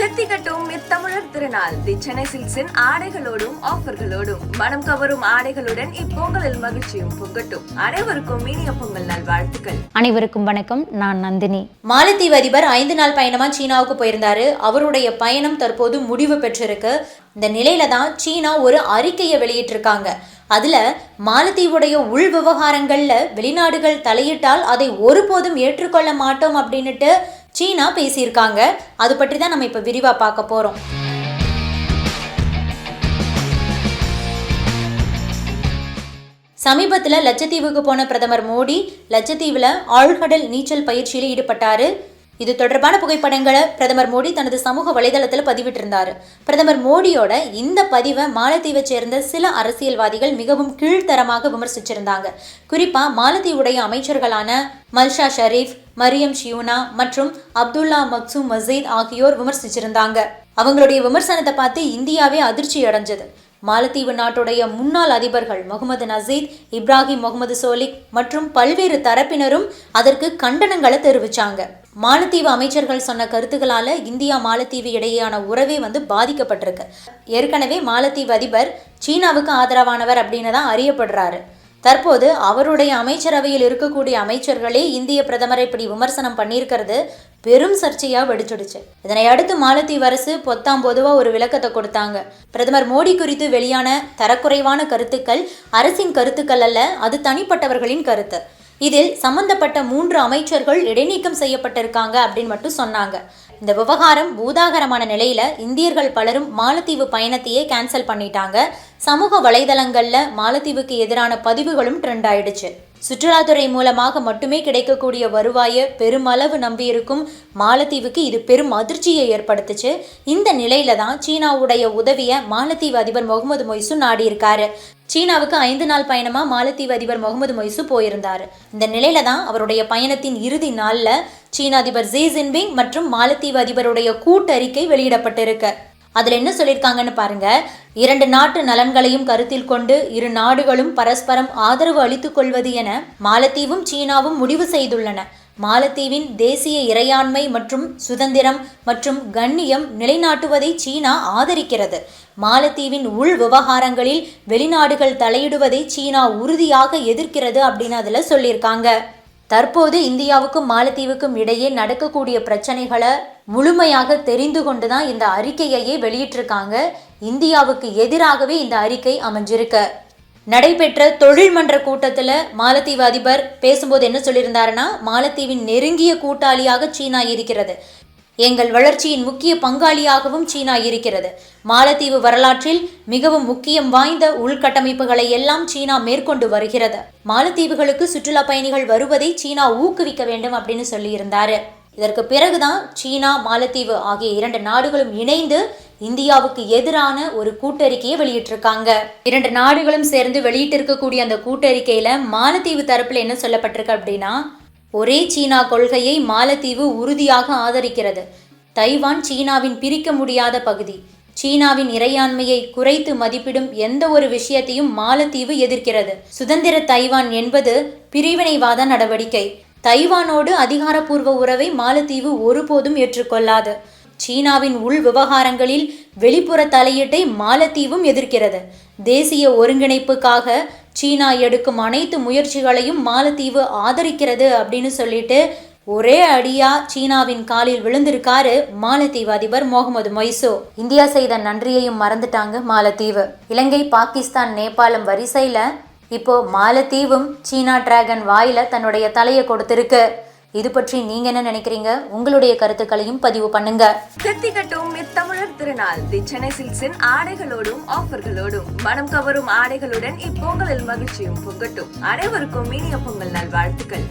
தித்திக்கட்டும் இத்தமிழர் திருநாள். தி சென்னை சில்க்ஸின் ஆடைகளோடும் ஆஃபர்களோடும். மனம் கவரும் ஆடைகளுடன் இப்பொங்கலில் மகிழ்ச்சியும் பொங்கட்டும். அனைவருக்கும் இனிய பொங்கல் நல்வாழ்த்துக்கள். அனைவருக்கும் வணக்கம். நான் நந்தினி. மாலத்தீவு அதிபர் ஐந்து நாள் பயணமா சீனாவுக்கு போயிருந்தாரு. அவருடைய பயணம் தற்போது முடிவு பெற்றிருக்கு. இந்த நிலையில தான் சீனா ஒரு அறிக்கையை வெளியிட்டிருக்காங்க. அதுல மாலத்தீவுடைய உள் விவகாரங்கள்ல வெளிநாடுகள் தலையிட்டால் அதை ஒருபோதும் ஏற்றுக்கொள்ள மாட்டோம் அப்படின்னுட்டு சீனா பேசியிருக்காங்க. அது பற்றி தான் நம்ம இப்ப விரிவா பார்க்க போறோம். சமீபத்தில் லட்சத்தீவுக்கு போன பிரதமர் மோடி லட்சத்தீவில் ஆழ்கடல் நீச்சல் பயிற்சியில் ஈடுபட்டாரு. இது தொடர்பான புகைப்படங்களை பிரதமர் மோடி தனது சமூக வலைதளத்தில் பதிவிட்டிருந்தார். பிரதமர் மோடியோட இந்த பதிவை மாலத்தீவை சேர்ந்த சில அரசியல்வாதிகள் மிகவும் கீழ்த்தரமாக விமர்சிச்சிருந்தாங்க. குறிப்பா மாலத்தீவுடைய அமைச்சர்களான மல்ஷா ஷரீஃப் மரியம் ஷியூனா மற்றும் அப்துல்லா மக்சூம் மசீத் ஆகியோர் விமர்சிச்சிருந்தாங்க. அவங்களுடைய விமர்சனத்தை பார்த்து இந்தியாவே அதிர்ச்சி அடைஞ்சது. மாலத்தீவு நாட்டுடைய முன்னாள் அதிபர்கள் முகமது நசீத் இப்ராஹிம் முகமது சோலிக் மற்றும் பல்வேறு தரப்பினரும் அதற்கு கண்டனங்களை தெரிவிச்சாங்க. மாலத்தீவு அமைச்சர்கள் சொன்ன கருத்துக்களால் இந்தியா மாலத்தீவு இடையேயான உறவே வந்து பாதிக்கப்பட்டிருக்கு. ஏற்கனவே மாலத்தீவு அதிபர் சீனாவுக்கு ஆதரவானவர் அப்படின்னு தான் அறியப்படுறாரு. தற்போது அவருடைய அமைச்சரவையில் இருக்கக்கூடிய அமைச்சர்களே இந்திய பிரதமரை இப்படி விமர்சனம் பண்ணியிருக்கிறது பெரும் சர்ச்சையாக வெடிச்சிடுச்சு. இதனை அடுத்து மாலத்தீவு அரசு பொத்தாம் பொதுவாக ஒரு விளக்கத்தை கொடுத்தாங்க. பிரதமர் மோடி குறித்து வெளியான தரக்குறைவான கருத்துக்கள் அரசின் கருத்துக்கள் அல்ல அது தனிப்பட்டவர்களின் கருத்து. இதில் சம்பந்தப்பட்ட மூன்று அமைச்சர்கள் இடைநீக்கம் செய்யப்பட்டிருக்காங்க அப்படின்னு மட்டும் சொன்னாங்க. இந்த விவகாரம் பூதாகரமான நிலையில இந்தியர்கள் பலரும் மாலத்தீவு பயணத்தையே கேன்சல் பண்ணிட்டாங்க. சமூக வலைதளங்கள்ல மாலத்தீவுக்கு எதிரான பதிவுகளும் ட்ரெண்ட் ஆயிடுச்சு. சுற்றுலாத்துறை மூலமாக மட்டுமே கிடைக்கக்கூடிய வருவாயை பெருமளவு நம்பியிருக்கும் மாலத்தீவுக்கு இது பெரும் அதிர்ச்சியை ஏற்படுத்துச்சு. இந்த நிலையில தான் சீனாவுடைய உதவியை மாலத்தீவு அதிபர் முகமது மொய்சு நாடியிருக்காரு. சீனாவுக்கு ஐந்து நாள் பயணமாக மாலத்தீவு அதிபர் முகமது மொய்சு போயிருந்தார். இந்த நிலையில தான் அவருடைய பயணத்தின் இறுதி நாளில் சீன அதிபர் ஜி ஜின்பிங் மற்றும் மாலத்தீவு அதிபருடைய கூட்டறிக்கை வெளியிடப்பட்டிருக்கு. அதில் என்ன சொல்லியிருக்காங்கன்னு பாருங்க. இரண்டு நாட்டு நலன்களையும் கருத்தில் கொண்டு இரு நாடுகளும் பரஸ்பரம் ஆதரவு அளித்துக் கொள்வது என மாலத்தீவும் சீனாவும் முடிவு செய்துள்ளன. மாலத்தீவின் தேசிய இறையாண்மை மற்றும் சுதந்திரம் மற்றும் கண்ணியம் நிலைநாட்டுவதை சீனா ஆதரிக்கிறது. மாலத்தீவின் உள் விவகாரங்களில் வெளிநாடுகள் தலையிடுவதை சீனா உறுதியாக எதிர்க்கிறது அப்படின்னு அதில் சொல்லியிருக்காங்க. தற்போது இந்தியாவுக்கும் மாலத்தீவுக்கும் இடையே நடக்கக்கூடிய பிரச்சனைகளை முழுமையாக தெரிந்து கொண்டு தான் இந்த அறிக்கையையே வெளியிட்டிருக்காங்க. இந்தியாவுக்கு எதிராகவே இந்த அறிக்கை அமைஞ்சிருக்கு. நடைபெற்ற தொழில் மன்ற கூட்டத்தில் மாலத்தீவு அதிபர் பேசும்போது என்ன சொல்லியிருந்தாருன்னா மாலத்தீவின் நெருங்கிய கூட்டாளியாக சீனா இருக்கிறது. எங்கள் வளர்ச்சியின் முக்கிய பங்காளியாகவும் சீனா இருக்கிறது. மாலத்தீவு வரலாற்றில் மிகவும் முக்கியம் வாய்ந்த உள்கட்டமைப்புகளை எல்லாம் சீனா மேற்கொண்டு வருகிறது. மாலத்தீவுகளுக்கு சுற்றுலா பயணிகள் வருவதை சீனா ஊக்குவிக்க வேண்டும் அப்படின்னு சொல்லியிருந்தாரு. இதற்கு பிறகுதான் சீனா மாலத்தீவு ஆகிய இரண்டு நாடுகளும் இணைந்து இந்தியாவுக்கு எதிரான ஒரு கூட்டறிக்கையை வெளியிட்டிருக்காங்க. இரண்டு நாடுகளும் சேர்ந்து வெளியிட்டிருக்கக்கூடிய அந்த கூட்டறிக்கையில மாலத்தீவு தரப்புல என்ன சொல்லப்பட்டிருக்கு அப்படின்னா ஒரே சீனா கொள்கையை மாலத்தீவு உறுதியாக ஆதரிக்கிறது. தைவான் சீனாவின் பிரிக்க முடியாத பகுதி. சீனாவின் இறையாண்மையை குறைத்து மதிப்பிடும் எந்த ஒரு விஷயத்தையும் மாலத்தீவு எதிர்க்கிறது. சுதந்திர தைவான் என்பது பிரிவினைவாத நடவடிக்கை. தைவானோடு அதிகாரப்பூர்வ உறவை மாலத்தீவு ஒருபோதும் ஏற்றுக்கொள்ளாது. சீனாவின் உள் விவகாரங்களில் வெளிப்புற தலையீட்டை மாலத்தீவும் எதிர்க்கிறது. தேசிய ஒருங்கிணைப்புக்காக சீனா எடுக்கும் அனைத்து முயற்சிகளையும் மாலத்தீவு ஆதரிக்கிறது அப்படின்னு சொல்லிட்டு ஒரே அடியா சீனாவின் காலில் விழுந்திருக்காரு மாலத்தீவு அதிபர் முகமது மொய்சோ இந்தியா செய்த நன்றியையும் மறந்துட்டாங்க மாலத்தீவு. இலங்கை பாகிஸ்தான் நேபாளம் வரிசையில இப்போ மாலத்தீவும் சீனா டிராகன் வாயில தன்னுடைய தலையை கொடுத்திருக்கு. இது பற்றி நீங்க என்ன நினைக்கிறீங்க? உங்களுடைய கருத்துக்களையும் பதிவு பண்ணுங்க. கட்டும் தமிழர் திருநாள். தி சென்னை சில்க்ஸின் ஆடைகளோடும் ஆஃபர்களோடும். மனம் கவரும் ஆடைகளுடன் இப்பொங்கலில் மகிழ்ச்சியும் பொங்கட்டும். அனைவருக்கும் இனிய பொங்கல் நல் வாழ்த்துக்கள்